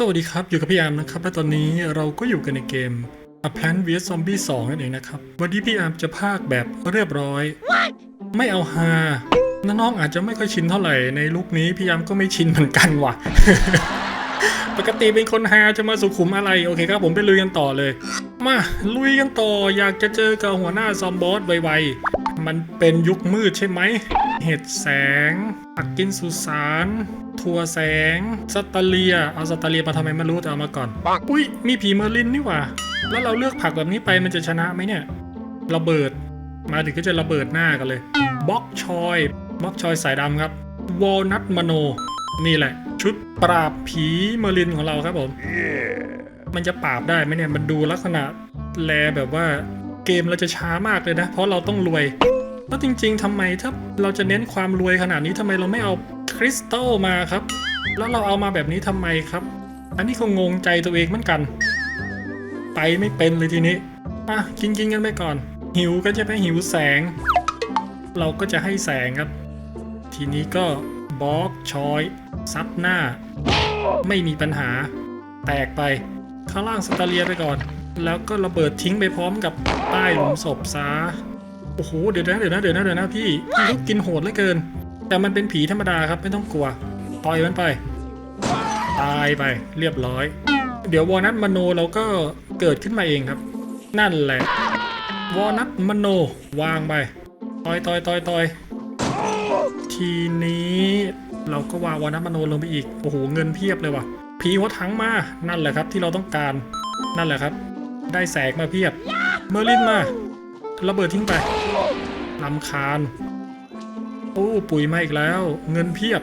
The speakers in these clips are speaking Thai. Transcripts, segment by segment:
สวัสดีครับ อยู่กับพี่อาร์มนะครับ และตอนนี้เราก็อยู่กันในเกม A Plant vs Zombie 2 นั่นเองนะครับ วันนี้พี่อาร์มจะพากแบบเรียบร้อยไม่เอาฮาน้องๆอาจจะไม่ค่อยชินเท่าไหร่ในลุคนี้พี่อาร์มก็ไม่ชินเหมือนกันว่ะ ปกติเป็นคนฮาจะมาสุขุมอะไร โอเคครับ ผมไปลุยกันต่อเลย มาลุยกันต่ออยากจะเจอกับหัวหน้าซอมบอสไวๆมันเป็นยุคมืดใช่ไหม เห็ดแสง ปักกินสุสานทัวแสงสตาเลีย เอาสตาเลียมาทำไมไม่รู้แต่เอามาก่อนอุ้ยมีผีเมอร์ลินนี่หว่า แล้วเราเลือกผักแบบนี้ไปมันจะชนะไหมเนี่ย ระเบิด มาถึงก็จะระเบิดหน้ากันเลยบล็อกชอยบล็อกชอยสายดำครับวอลนัทมโน นี่แหละ ชุดปราบผีเมอร์ลินของเราครับผม มันจะปราบได้ไหมเนี่ย มันดูลักษณะแลแบบว่าเกมเราจะช้ามากเลยนะ เพราะเราต้องรวย แล้วจริง ๆทำไมถ้าเราจะเน้นความรวยขนาดนี้ทำไมเราไม่เอาคริสตัลมาครับ แล้วเราเอามาแบบนี้ทำไมครับ อันนี้ก็งงใจตัวเองเหมือนกัน ไปไม่เป็นเลยทีนี้อะกินกินกันไปก่อน หิวก็จะไปหิวแสง เราก็จะให้แสงครับ ทีนี้ก็บล็อกชอยซับหน้า ไม่มีปัญหา แตกไป ข้างล่างสตาเลียไปก่อน แล้วก็ระเบิดทิ้งไปพร้อมกับป้หลุมศพซา โอ้โหเดี๋ยวนะเดี๋ยวนะเดี๋ยวนะเดี๋ยวนะพี่พี่เขากินโหดเหลือเกิน แต่มันเป็นผีธรรมดาครับไม่ต้องกลัวปล่อยมันไปตายไปเรียบร้อย เดี๋ยววอนัทมโนเราก็เกิดขึ้นมาเองครับ นั่นแหละวอนัทมโนวางไปต่อยต่อยต่อยต่อยทีนี้เราก็วางวอนัทมโนลงไปอีกโอ้โหเงินเพียบเลยว่ะผีหัวถังมานั่นแหละครับที่เราต้องการนั่นแหละครับ ได้แสงมาเพียบเมอร์ลินมาระเบิดทิ้งไป ลำคาญ โอ้ปุ๋ยมาอีกแล้ว เงินเพียบ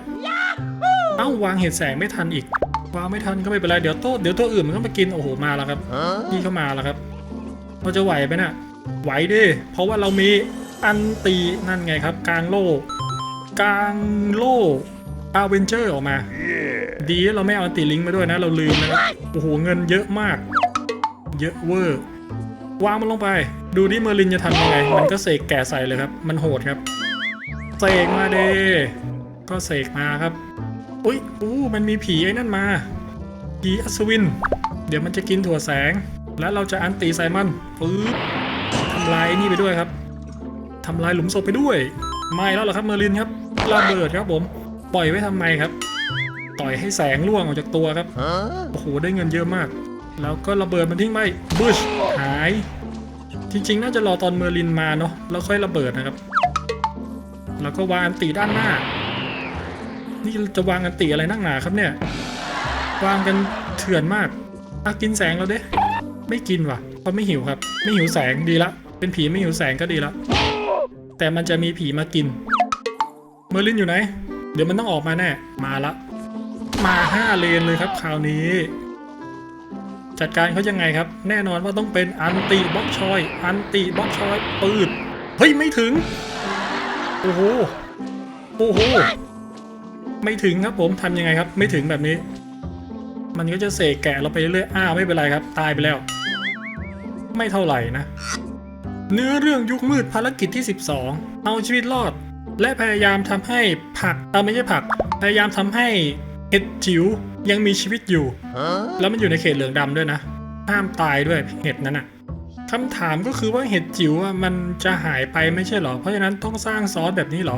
เอ้าวางเห็ดแสงไม่ทันอีก วางไม่ทันก็ไม่เป็นไร เดี๋ยวโต๊ะเดี๋ยวตัวอื่นมันก็มากิน โอ้โห มาแล้วครับพี่เข้ามาแล้วครับ เราจะไหวไหมน่ะ ไหวดิ เพราะว่าเรามีอันตีนั่นไงครับ กลางโล่กลางโล่อาเวนเจอร์ออกมา ดีนะเราไม่เอาอันติลิงก์มาด้วยนะ เราลืมนะครับ โอ้โห เงินเยอะมาก เยอะเวอร์ วางมันลงไป ดูดิเมอร์ลินจะทำยังไง มันก็เสกแก่ใส่เลยครับ มันโหดครับ เสกมาเดก็เสกมาครับ อุ้ยอู้มันมีผีไอ้นั่นมา ผีอัศวิน เดี๋ยวมันจะกินถั่วแสง แล้วเราจะอันตีใส่มันปึ๊บทำลายนี่ไปด้วยครับทำลายหลุมศพไปด้วย ไม่แล้วเหรอครับเมอร์ลินครับระเบิดครับผม ปล่อยไว้ทำไมครับ ต่อยให้แสงล่วงออกจากตัวครับ โอ้โหได้เงินเยอะมาก แล้วก็ระเบิดมันทิ้งไปบุช จริง ๆ น่าจะรอตอนเมอร์ลินมาเนาะแล้วค่อยระเบิดนะครับ แล้วก็วางอันตีด้านหน้า นี่จะวางอันตีอะไรนักหนาครับเนี่ย วางกันเถื่อนมากอะกินแสงแล้วเด้ ไม่กินว่ะเพราะไม่หิวครับ ไม่หิวแสงดีละ เป็นผีไม่หิวแสงก็ดีละ แต่มันจะมีผีมากิน เมอร์ลินอยู่ไหน เดี๋ยวมันต้องออกมาแน่ มาละ มาห้าเลนเลยครับคราวนี้ จัดการเขายังไงครับ แน่นอนว่าต้องเป็นอันติบล็อกชอย อันติบล็อกชอยปืดเฮ้ย ไม่ถึง โอ้โห โอ้โห ไม่ถึงครับผมทำยังไงครับ ไม่ถึงแบบนี้ มันก็จะเสกแกะเราไปเรื่อยๆอ้าไม่เป็นไรครับ ตายไปแล้ว ไม่เท่าไหร่นะ เนื้อเรื่องยุคมืดภารกิจที่ 12 เอาชีวิตรอด และพยายามทำให้ผักเออไม่ใช่ผัก พยายามทำให้เห็ดจิ๋ว ยังมีชีวิตอยู่ แล้วมันอยู่ในเขตเหลืองดำด้วยนะ ห้ามตายด้วยเห็ดนั้นอะคำถามก็คือว่าเห็ดจิ๋วอะมันจะหายไปไม่ใช่หรอ เพราะฉะนั้นต้องสร้างซอสแบบนี้หรอ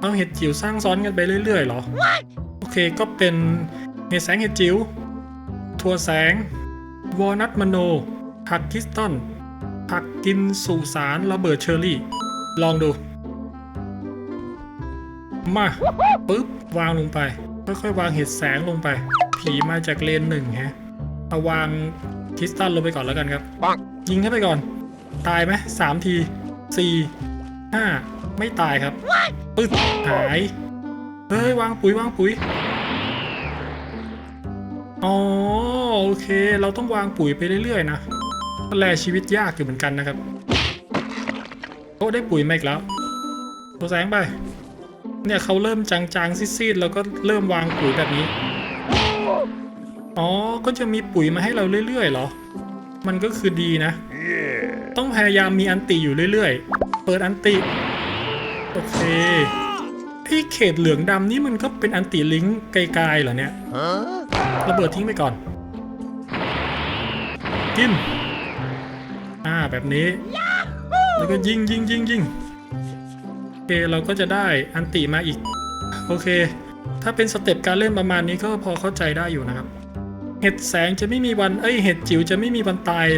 เอาเห็ดจิ๋วสร้างซ้อนกันไปเรื่อยๆหรอ โอเคก็เป็นเห็ดแสงเห็ดจิ๋วถั่วแสง วอลนัทมโน ผักคิสตัลผักกินสุสารระเบิดเชอร์รี่ ลองดู มา ปึ๊บ วางลงไป ค่อยๆวางเห็ดแสงลงไป ผีมาจากเลนหนึ่งฮะเอาวางคริสตัลลงไปก่อนแล้วกันครับยิงเข้าไปก่อน ตายไหมสามทีสี่ห้าไม่ตายครับปึ๊บหายเฮ้ยวางปุ๋ยวางปุ๋ยอ๋อโอเค เราต้องวางปุ๋ยไปเรื่อยๆนะแลชีวิตยากอยู่เหมือนกันนะครับโอ้ได้ปุ๋ยมาอีกแล้วตัวแสงไป เนี่ยเขาเริ่มจางๆซีดๆแล้วก็เริ่มวางปุ๋ยแบบนี้ อ๋อ ก็จะมีปุ๋ยมาให้เราเรื่อยๆเหรอ มันก็คือดีนะ ต้องพยายามมีอันติอยู่เรื่อยๆ เปิดอันติ โอเคไอ้เขตเหลืองดำนี่มันก็เป็นอันติลิงก์ไกลๆเหรอเนี่ยระเบิดทิ้งไปก่อน กิน อ่าแบบนี้ แล้วก็ยิงยิงยิงยิง เคเราก็จะได้อันติมาอีก โอเค ถ้าเป็นสเต็ปการเล่นประมาณนี้ก็พอเข้าใจได้อยู่นะครับ เห็ดแสงจะไม่มีวันเอ้ยเห็ดจิ๋วจะไม่มีวันตาย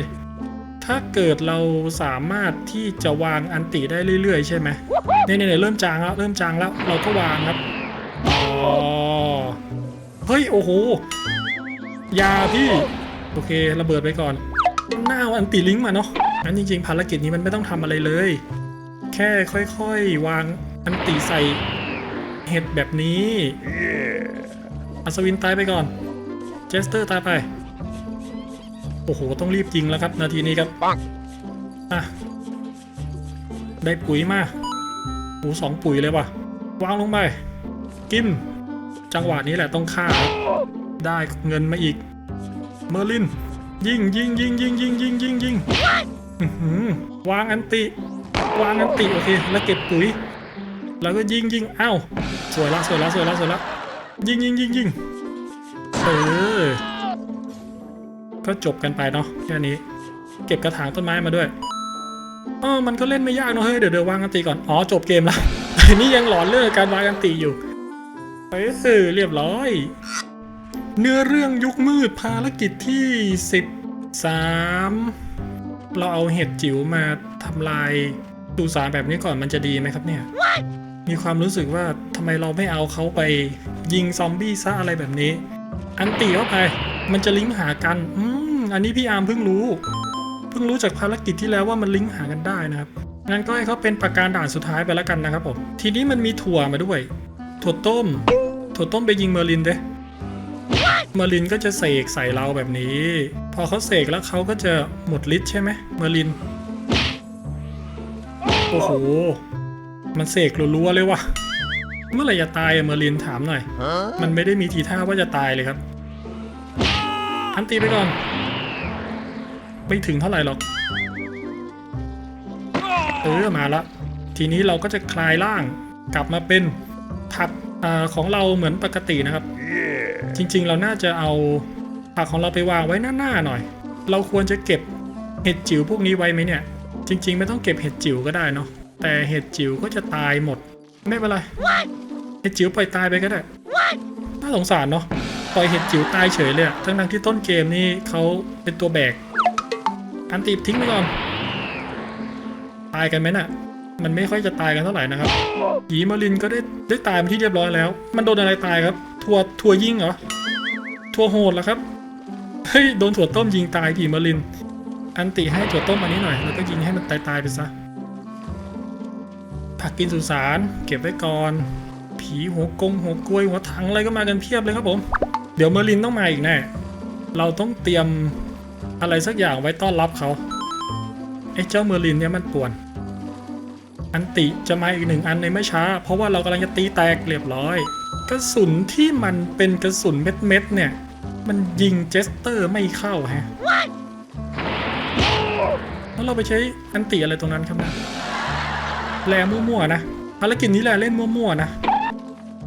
ถ้าเกิดเราสามารถที่จะวางอันติได้เรื่อยๆ ใช่ไหมเนี่ยเนี่ยเริ่มจางแล้วเริ่มจางแล้วเราก็วางครับอ๋อเฮ้ยโอ้โหยาพี่โอเคระเบิดไปก่อนหน้าอันติลิงก์มาเนาะงั้นจริงๆภารกิจนี้มันไม่ต้องทำอะไรเลย แค่ค่อยๆ วางอันติใส่เห็ดแบบนี้อัศวินตายไปก่อน เจสเตอร์ตายไป โอ้โห ต้องรีบจริงแล้วครับ นาทีนี้ครับปังอะได้ปุ๋ยมาโอ้สองปุ๋ยเลยว่ะ วางลงไป กิน จังหวะนี้แหละต้องฆ่าครับได้เงินมาอีก เมอร์ลิน ยิงยิงยิงยิงยิงยิงยิงยิงอื้อหือวางอันติ วางอันติโอเคแล้วเก็บปุ๋ย แล้วก็ยิงยิงอ้าวสวยละสวยละสวยละสวยละยิงยิงยิงยิงเออก็จบกันไปเนาะแค่นี้ เก็บกระถางต้นไม้มาด้วยอ๋อมันก็เล่นไม่ยากเนอะเฮ้ยเดี๋ยวเดี๋ยววางอันติก่อนอ๋อจบเกมละนี่ยังหลอนเรื่องการวางอันติอยู่เออเรียบร้อย เนื้อเรื่องยุคมืดภารกิจที่13เราเอาเห็ดจิ๋วมาทำลาย สุสานแบบนี้ก่อนมันจะดีไหมครับเนี่ย มีความรู้สึกว่าทำไมเราไม่เอาเขาไปยิงซอมบี้ซะอะไรแบบนี้ อันตีเข้าไป มันจะลิงก์หากัน อืม อันนี้พี่อาร์มเพิ่งรู้ เพิ่งรู้จากภารกิจที่แล้วว่ามันลิงก์หากันได้นะครับ งั้นก็ให้เขาเป็นประการด่านสุดท้ายไปแล้วกันนะครับผม ทีนี้มันมีถั่วมาด้วย ถั่วต้ม ถั่วต้มไปยิงเมอร์ลินเด้เมอร์ลินก็จะเสกใส่เราแบบนี้ พอเขาเสกแล้วเขาก็จะหมดฤทธิ์ใช่ไหมเมอร์ลินโอ้โห มันเสกรัวๆเลยว่ะ เมื่อไหร่จะตายอะเมอร์ลินถามหน่อย มันไม่ได้มีทีท่าว่าจะตายเลยครับ อันตีไปก่อน ไม่ถึงเท่าไหร่หรอก เออมาละ ทีนี้เราก็จะคลายร่างกลับมาเป็นผักอของเราเหมือนปกตินะครับ Yeah. จริงๆ เราน่าจะเอาผักของเราไปวางไว้หน้าๆหน่อย เราควรจะเก็บเห็ดจิ๋วพวกนี้ไว้ไหมเนี่ย จริง ๆ ไม่ต้องเก็บเห็ดจิ๋วก็ได้เนาะแต่เห็ดจิ๋วก็จะตายหมด ไม่เป็นไรเห็ดจิ๋วปล่อยตายไปก็ได้น่าสงสารเนาะปล่อยเห็ดจิ๋วตายเฉยเลยอะทั้งๆที่ต้นเกมนี่เขาเป็นตัวแบกอันตีบทิ้งไปก่อนตายกันไหมน่ะ มันไม่ค่อยจะตายกันเท่าไหร่นะครับผีมารินก็ได้ได้ตายเป็นที่เรียบร้อยแล้ว มันโดนอะไรตายครับ ทัวทัวยิงเหรอทัวโหดเหรอครับเฮ้ยโดนถั่วต้มยิงตายผีมาริน อันติให้ถั่วต้มอันนี้หน่อย แล้วก็ยิงให้มันตายตายไปซะ ผักกินสุสานเก็บไว้ก่อน ผีหัวกงหัวกลวยหัวถังอะไรก็มากันเพียบเลยครับผม เดี๋ยวเมอร์ลินต้องมาอีกแน่ เราต้องเตรียมอะไรสักอย่างไว้ต้อนรับเขาไอ้เจ้าเมอร์ลินเนี่ยมันป่วน อันติจะมาอีกหนึ่งอันในไม่ช้า เพราะว่าเรากำลังจะตีแตกเรียบร้อย กระสุนที่มันเป็นกระสุนเม็ดๆเนี่ย มันยิงเจสเตอร์ไม่เข้าฮะ เราไปใช้อันติอะไรตรงนั้นครับนะแลมั่วๆนะภารกิจนี้แลเล่นมั่วๆนะ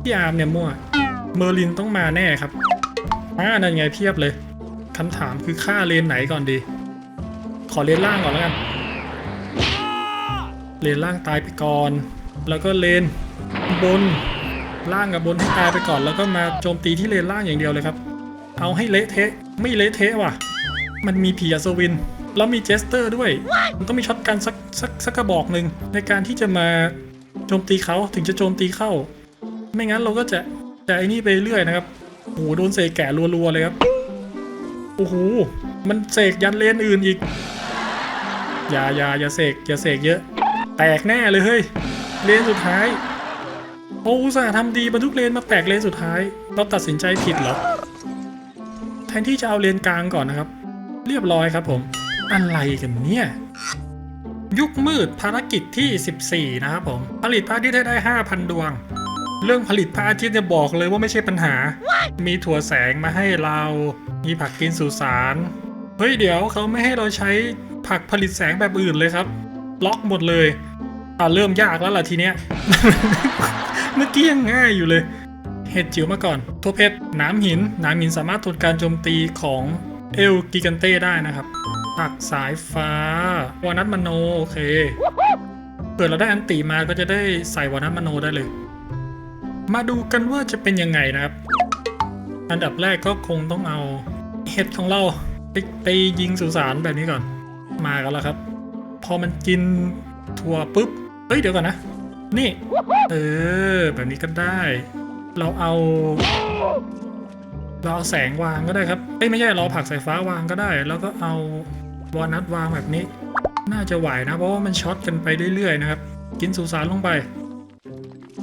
พี่อาร์มเนี่ยมั่ว เมอร์ลินต้องมาแน่ครับอ่านั่นไงเพียบเลยคำถามคือค่าเลนไหนก่อนดี ขอเลนล่างก่อนแล้วกัน เลนล่างตายไปก่อน แล้วก็เลนบนล่างกับบนให้ตายไปก่อน แล้วก็มาโจมตีที่เลนล่างอย่างเดียวเลยครับ เอาให้เละเทะ ไม่เละเทะว่ะ มันมีผีอัศวิน แล้วมีเจสเตอร์ด้วย มันต้องมีช็อตกันสักสักสักกระบอกหนึ่งในการที่จะมาโจมตีเขาถึงจะโจมตีเข้า ไม่งั้นเราก็จะจะไอ้นี่ไปเรื่อยนะครับโอ้โหโดนเสกแก่รัวๆเลยครับโอ้โหมันเสกยันเลนอื่นอีกอย่าอย่าอย่าเสกอย่าเสกเยอะ แตกแน่เลยเฮ้ยเลนสุดท้ายโอ้อุตส่าห์ทำดีบรรทุกเลนมาแตกเลนสุดท้าย เราตัดสินใจผิดเหรอแทนที่จะเอาเลนกลางก่อนนะครับ เรียบร้อยครับผม อะไรกันเนี่ย ยุคมืดภารกิจที่ 14 นะครับผม ผลิตพระอาทิตย์ให้ได้ 5,000 ดวง เรื่องผลิตพระอาทิตย์เนี่ยบอกเลยว่าไม่ใช่ปัญหา มีถั่วแสงมาให้เรา มีผักกินสุสาน เฮ้ยเดี๋ยวเขาไม่ให้เราใช้ผักผลิตแสงแบบอื่นเลยครับ ล็อกหมดเลยอ่าเริ่มยากแล้วล่ะทีเนี้ย เมื่อกี้ยังง่ายอยู่เลยเห็ดจิ๋วมาก่อนโทเพชรน้ำหิน น้ำหินสามารถทนการโจมตีของเอลกิกันเต้ได้นะครับ ผักสายฟ้าวานัทมโนโอเคเกิดเราได้อันตีมาก็จะได้ใส่วานัทมโนได้เลย มาดูกันว่าจะเป็นยังไงนะครับ อันดับแรกก็คงต้องเอาเห็ดของเราไปไปยิงสุสานแบบนี้ก่อน มากันแล้วครับ พอมันกินถั่วปุ๊บเฮ้ยเดี๋ยวก่อนนะ นี่ เออ แบบนี้ก็ได้ เราเอา เราเอาแสงวางก็ได้ครับเอ้ยไม่ใช่เราผักสายฟ้าวางก็ได้ แล้วก็เอา วอลนัทวางแบบนี้ น่าจะไหวนะ เพราะว่ามันช็อตกันไปเรื่อยๆนะครับ กินสุสานลงไป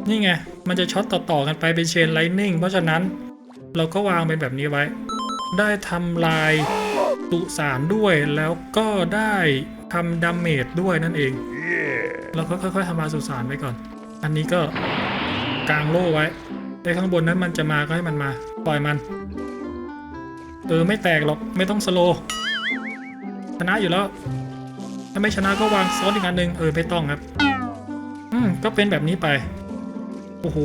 นี่ไง มันจะช็อตต่อๆกันไปเป็นเชนไลนิ่งเพราะฉะนั้น เราก็วางเป็นแบบนี้ไว้ ได้ทำลายสุสานด้วยแล้วก็ได้ทำดาเมจด้วยนั่นเอง เราก็ค่อยๆทำลายสุสานไว้ก่อน อันนี้ก็กางโล่ไว้แต่ข้างบนนั้นมันจะมาก็ให้มันมา ปล่อยมัน เออไม่แตกหรอกไม่ต้องสโล ชนะอยู่แล้ว ถ้าไม่ชนะก็วางซ้อนอีกอันหนึ่งเออไม่ต้องครับ อืมก็เป็นแบบนี้ไป โอ้โห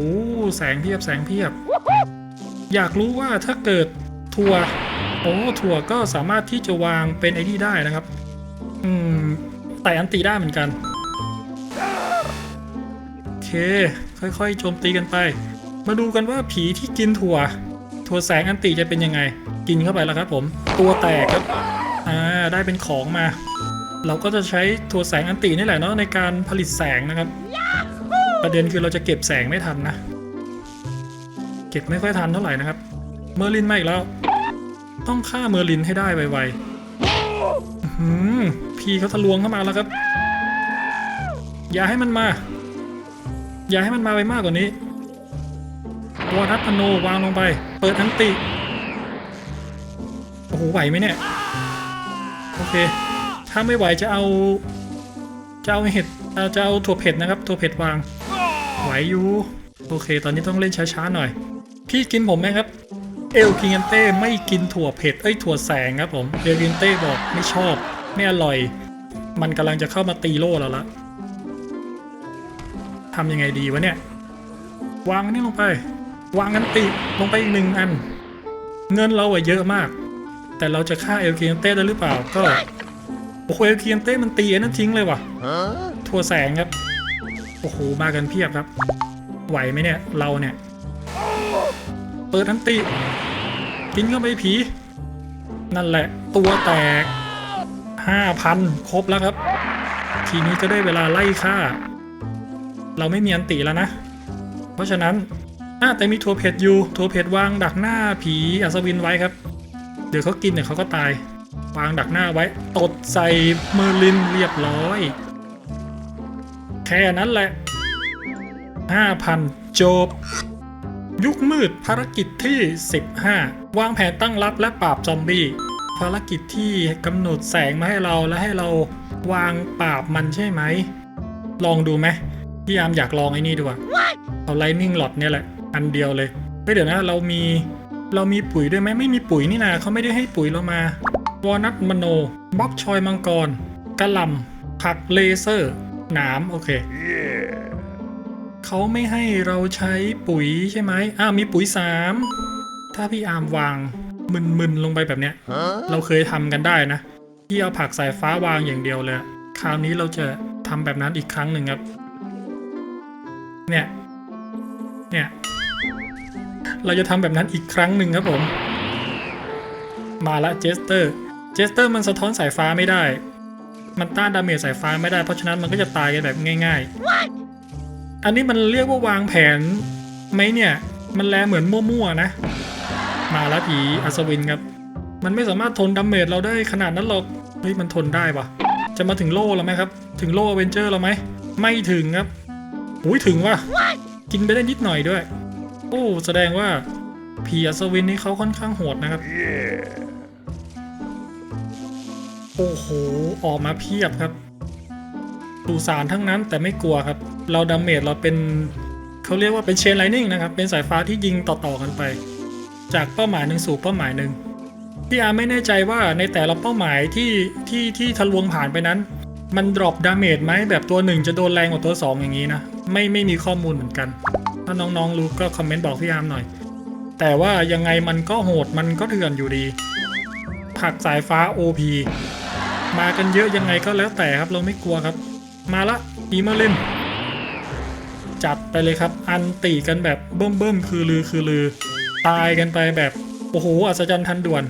แสงเพียบแสงเพียบ อยากรู้ว่าถ้าเกิดถั่วโอ้ถั่วก็สามารถที่จะวางเป็นไอ้นี่ได้นะครับ อืมแต่อันตีได้เหมือนกันโอเค ค่อยๆโจมตีกันไป มาดูกันว่าผีที่กินถั่ว ถั่วแสงอันติจะเป็นยังไง กินเข้าไปแล้วครับผม ตัวแตกครับ อ่าได้เป็นของมา เราก็จะใช้ถั่วแสงอันตินี่แหละเนาะในการผลิตแสงนะครับ ประเด็นคือเราจะเก็บแสงไม่ทันนะ เก็บไม่ค่อยทันเท่าไหร่นะครับ เมอร์ลินมาอีกแล้ว ต้องฆ่าเมอร์ลินให้ได้ไวๆพี่เขาทะลวงเข้ามาแล้วครับ อย่าให้มันมา อย่าให้มันมาไปมากกว่านี้วอนัทโนวางลงไป เปิดอันติ โอ้โห ไหวไหมเนี่ย โอเค ถ้าไม่ไหวจะเอาจะเอาเห็ดจะเอาถั่วเผ็ดนะครับถั่วเผ็ดวาง ไหวอยู่ โอเค ตอนนี้ต้องเล่นช้าๆหน่อย พี่กินผมไหมครับ เอลกินเต้ไม่กินถั่วเผ็ดเอ้ยถั่วแสงครับผมเอลกินเต้บอกไม่ชอบไม่อร่อย มันกำลังจะเข้ามาตีโล่เราละทำยังไงดีวะเนี่ย วางนนี้ลงไป วางอันติลงไปอีกหนึ่งอัน เงินเราอะเยอะมาก แต่เราจะฆ่าเอลเคียนเต้ได้หรือเปล่าก็โอ้โหเอลเคียนเต้มันตีไอ้นั่นทิ้งเลยว่ะทั่วแสงครับโอ้โหมากันเพียบครับ ไหวไหมเนี่ยเราเนี่ย เปิดอันติกินเข้าไปผี นั่นแหละ ตัวแตกห้าพันครบแล้วครับ ทีนี้ก็ได้เวลาไล่ฆ่า เราไม่มีอันติแล้วนะ เพราะฉะนั้นอะแต่มีถั่วเผ็ดอยู่ถั่วเผ็ดวางดักหน้าผีอัศวินไว้ครับ เดี๋ยวเขากินเดี๋ยวเขาก็ตายวางดักหน้าไว้ตดใส่เมอร์ลินเรียบร้อย แค่นั้นแหละ 5,000 จบ ยุคมืดภารกิจที่ 15 วางแผนตั้งรับและปราบซอมบี้ ภารกิจที่กำหนดแสงมาให้เราและให้เราวางปราบมันใช่ไหม ลองดูไหมพี่ยามอยากลองไอ้นี่ดูอะเอาไลนิ่งหลอดเนี่ยแหละ อันเดียวเลยเฮ้ยเดี๋ยวนะเรามี เรามีปุ๋ยด้วยไหมไม่มีปุ๋ยนี่นาเขาไม่ได้ให้ปุ๋ยเรามาวอนัทมโนบ็อกชอยมังกรกระลำผักเลเซอร์หนามโอเคเขาไม่ให้เราใช้ปุ๋ยใช่ไหมอ้าวมีปุ๋ยสามถ้าพี่อาร์มวางมึนๆลงไปแบบเนี้ย เราเคยทำกันได้นะ ที่เอาผักสายฟ้าวางอย่างเดียวเลย คราวนี้เราจะทำแบบนั้นอีกครั้งหนึ่งครับ เนี่ย เนี่ย เราจะทำแบบนั้นอีกครั้งหนึ่งครับผม มาละเจสเตอร์ เจสเตอร์มันสะท้อนสายฟ้าไม่ได้ มันต้านดาเมจสายฟ้าไม่ได้เพราะฉะนั้นมันก็จะตายกันแบบง่ายๆ อันนี้มันเรียกว่าวางแผนไหมเนี่ย มันแลเหมือนมั่วๆนะ มาล้วผีอัศวินครับ มันไม่สามารถทนดาเมจเราได้ขนาดนั้นหรอก เฮ้ยมันทนได้ปะจะมาถึงโล่แล้วไหมครับ ถึงโล่เวนเจอร์แล้วไหม ไม่ถึงครับอุ้ยถึงว่ะกินไปได้นิดหน่อยด้วย โอ้แสดงว่าผีอัศวินนี่เขาค่อนข้างโหดนะครับ โอ้โห ออกมาเพียบครับดูสารทั้งนั้นแต่ไม่กลัวครับ เราดาเมจเราเป็นเขาเรียกว่าเป็นเชนไลนิ่งนะครับ เป็นสายฟ้าที่ยิงต่อๆกันไป จากเป้าหมายหนึ่งสู่เป้าหมายหนึ่งพี่อาร์ไม่แน่ใจว่าในแต่ละเป้าหมายที่ที่ที่ทะลวงผ่านไปนั้น มันดรอปดาเมจไหมแบบตัวหนึ่งจะโดนแรงกว่าตัวสองอย่างนี้นะ ไม่ไม่มีข้อมูลเหมือนกัน ถ้าน้องๆรู้ก็คอมเมนต์บอกพี่อาร์มหน่อย แต่ว่ายังไงมันก็โหดมันก็เถื่อนอยู่ดี ผักสายฟ้า OP มากันเยอะยังไงก็แล้วแต่ครับเราไม่กลัวครับ มาละอีเมลินจัดไปเลยครับ อันตีกันแบบเบิ่มเบิ่มคือลือคือลือ ตายกันไปแบบ โอ้โหอัศจรรย์ทันด่วน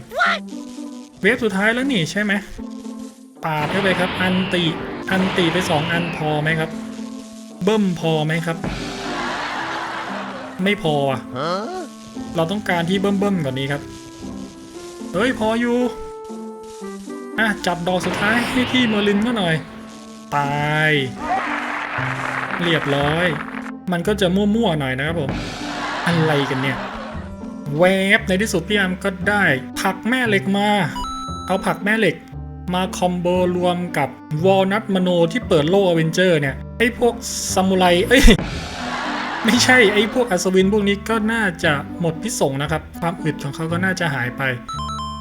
เวฟสุดท้ายแล้วนี่ใช่ไหมปาดเข้าไปครับ อันตีอันตีไปสองอันพอไหมครับ เบิ่มพอไหมครับ ไม่พออะเราต้องการที่เบิ่มๆกว่านี้ครับเฮ้ยพออยู่อะจับดอกสุดท้ายให้พี่เมอร์ลินก็หน่อย ตาย เรียบร้อย มันก็จะมั่วๆหน่อยนะครับผม อะไรกันเนี่ย แวบในที่สุดพี่อามก็ได้ ผักแม่เหล็กมา เอาผักแม่เหล็กมาคอมโบรวมกับวอลนัทมโนที่เปิดโลอเวนเจอร์เนี่ยไอ้พวกซามูไรเอ้ย ไม่ใช่ไอ้พวกอัศวินพวกนี้ก็น่าจะหมดพิษสงนะครับ ความอึดของเขาก็น่าจะหายไป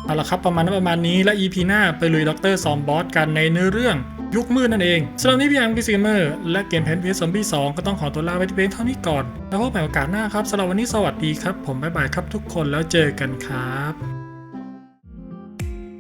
เอาละครับประมาณนั้นประมาณนี้และ EP หน้าไปลุยด็อกเตอร์ซอมบอสกันในเนื้อเรื่องยุคมืดนั่นเองสำหรับนี้พี่แอมกิซีเมอร์และเกมแพนเพียซอมบี้2ก็ต้องขอตัวลาไปที่เพียงเท่านี้ก่อน แล้วพบกันใหม่โอกาสหน้าครับสำหรับวันนี้สวัสดีครับ ผมบ๊ายบายครับทุกคนแล้วเจอกันครับ